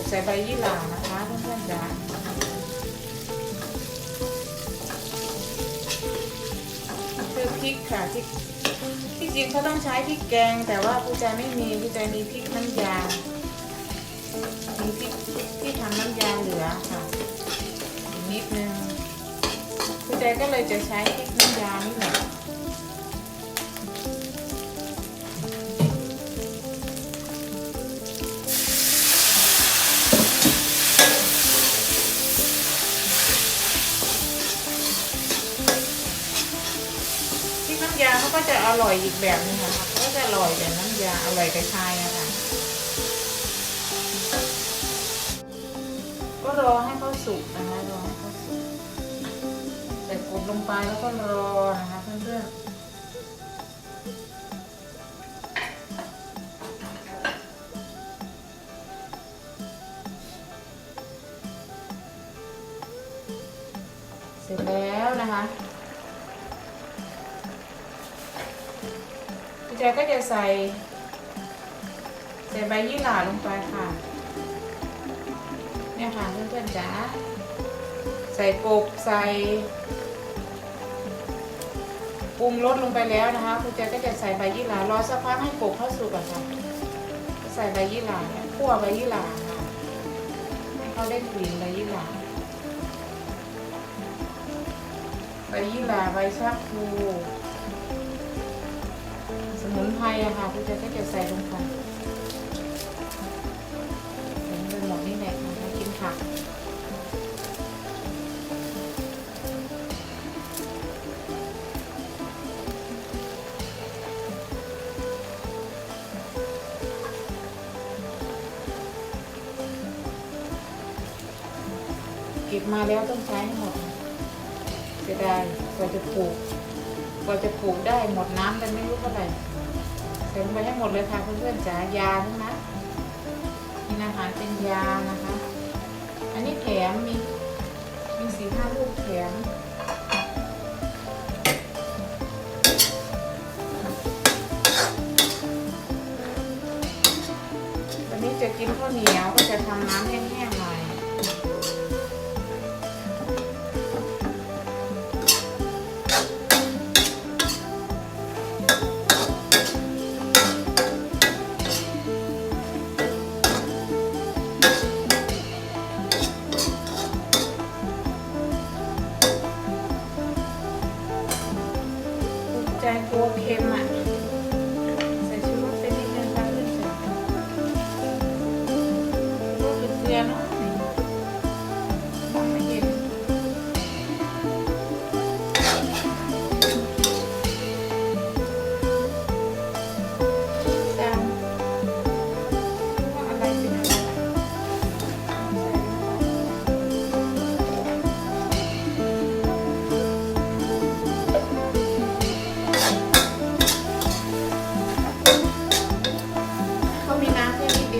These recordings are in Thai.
กใส่ใบยี่หร่านะคะเพื่อนๆจ๋าคือพริกค่ะพริกที่จริงเขาต้องใช้พริกแกง แต่ว่าผู้ใจไม่มีผู้ใจมีพริกน้ำยา มีพริกที่ทำน้ำยาเหลือค่ะอีกนิดนึงผู้ใจก็เลยจะใช้พริกน้ำยานี่แหละ ก็จะอร่อยอีกแบบนึงค่ะก็จะอร่อยแบบน้ำยาอร่อยกระชายอะค่ะ ก็รอให้เขาสุกนะคะรอให้เขาสุกใส่กบลงไปแล้วก็รอนะคะเพื่อนๆเสร็จแล้วนะคะ พี่แจก็จะใส่ใส่ใบยี่หร่าลงไปค่ะเนี่ยค่ะเพื่อนๆจ๋าใส่กบใส่ปรุงรสลงไปแล้วนะคะ คุณแจก็จะใส่ใบยี่หร่ารอสักพักให้กบเข้าสุกก่อนค่ะใส่ใบยี่หร่าคั่วใบยี่หร่าค่ะให้เขาได้กลิ่นใบยี่หร่าใบยี่หร่าใบชะพลู มุนไพรอะค่ะคุณเจะก็จะใส่ลงไปใส่ลงไปหมดนี่แหละนะคะกินผักเก็บมาแล้วต้องใช้ให้หมดจะได้กว่าจะปลูก กว่าจะปลูกได้หมดน้ำกันไม่รู้เท่าไหร่ใส่ลงไปให้หมดเลยค่ะเพื่อนๆจ๋ายาทั้งนั้นมีอาหารเป็นยานะคะ อันนี้แถมมีมีสีห้าลูกแถมวันนี้จะกินข้าวเหนียวก็จะทำน้ำแห้ง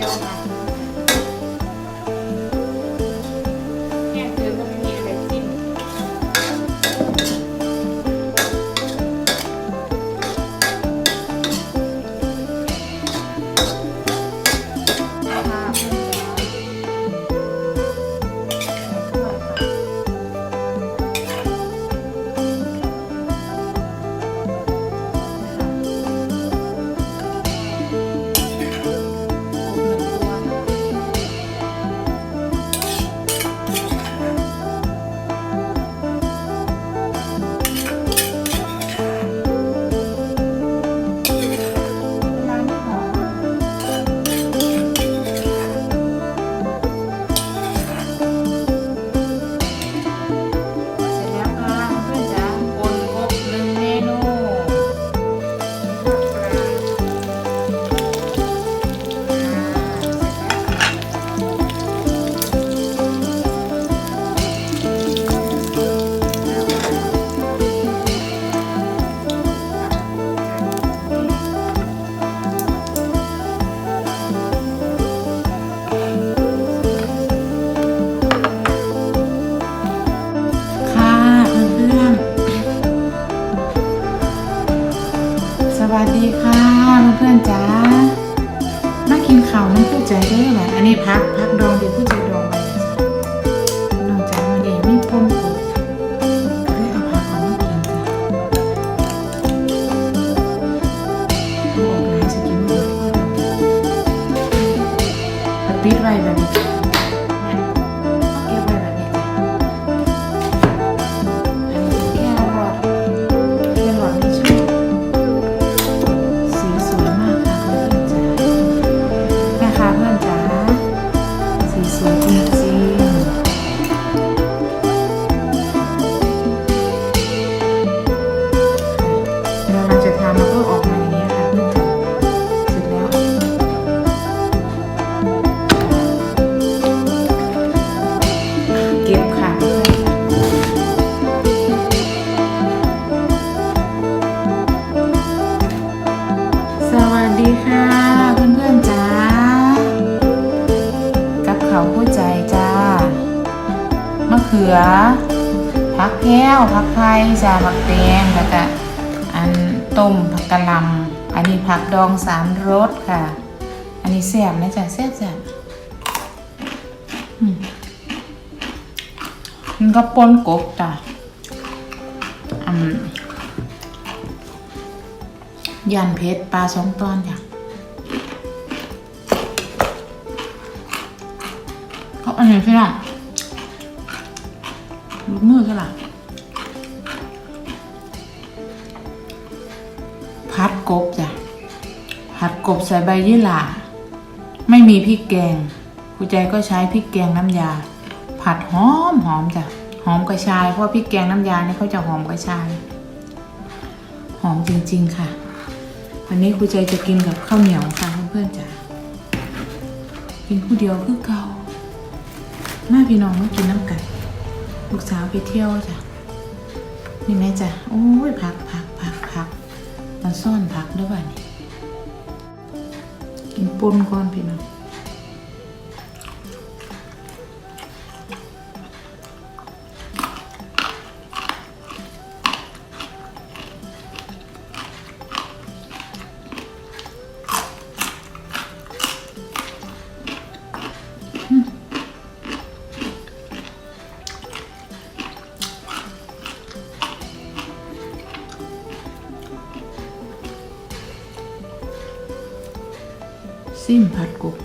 เพักพักดองเดี๋ยวผู้ ผักไทยจ้าผักแดงแล้วก็อันต้มผักกะหล่ำอันนี้ผักดองสามรสค่ะ อันนี้แซ่บนะจ๊ะแซ่บจ้ะมันก็ปนกบจ้ะยันเพชรปลาสองตอนจ้ะเขาอันนี้ใช่ไหมลูกมือใพัดกบจ้ะผัดกบใส่ใบยี่หร่าไม่มีพริกแกงครูใจก็ใช้พริกแกงน้ำยา ผัดหอมหอมจ้ะหอมกระชายเพราะพริกแกงน้ำยาเนี่ยเขาจะหอมกระชาย หอมจริงๆค่ะ วันนี้ครูใจจะกินกับข้าวเหนียวค่ะเพื่อนๆจ้ะกินผู้เดียวคือเก่าแมาพี่น้องมากินน้ำกันลูกสาวไปเที่ยวจ้ะนี่แม่จ้ะโอ้ยพักพักพักพัก มาซ่อนผักด้วยว่ะนี่กินปนก่อนพี่น้อง ซิมผัดกบ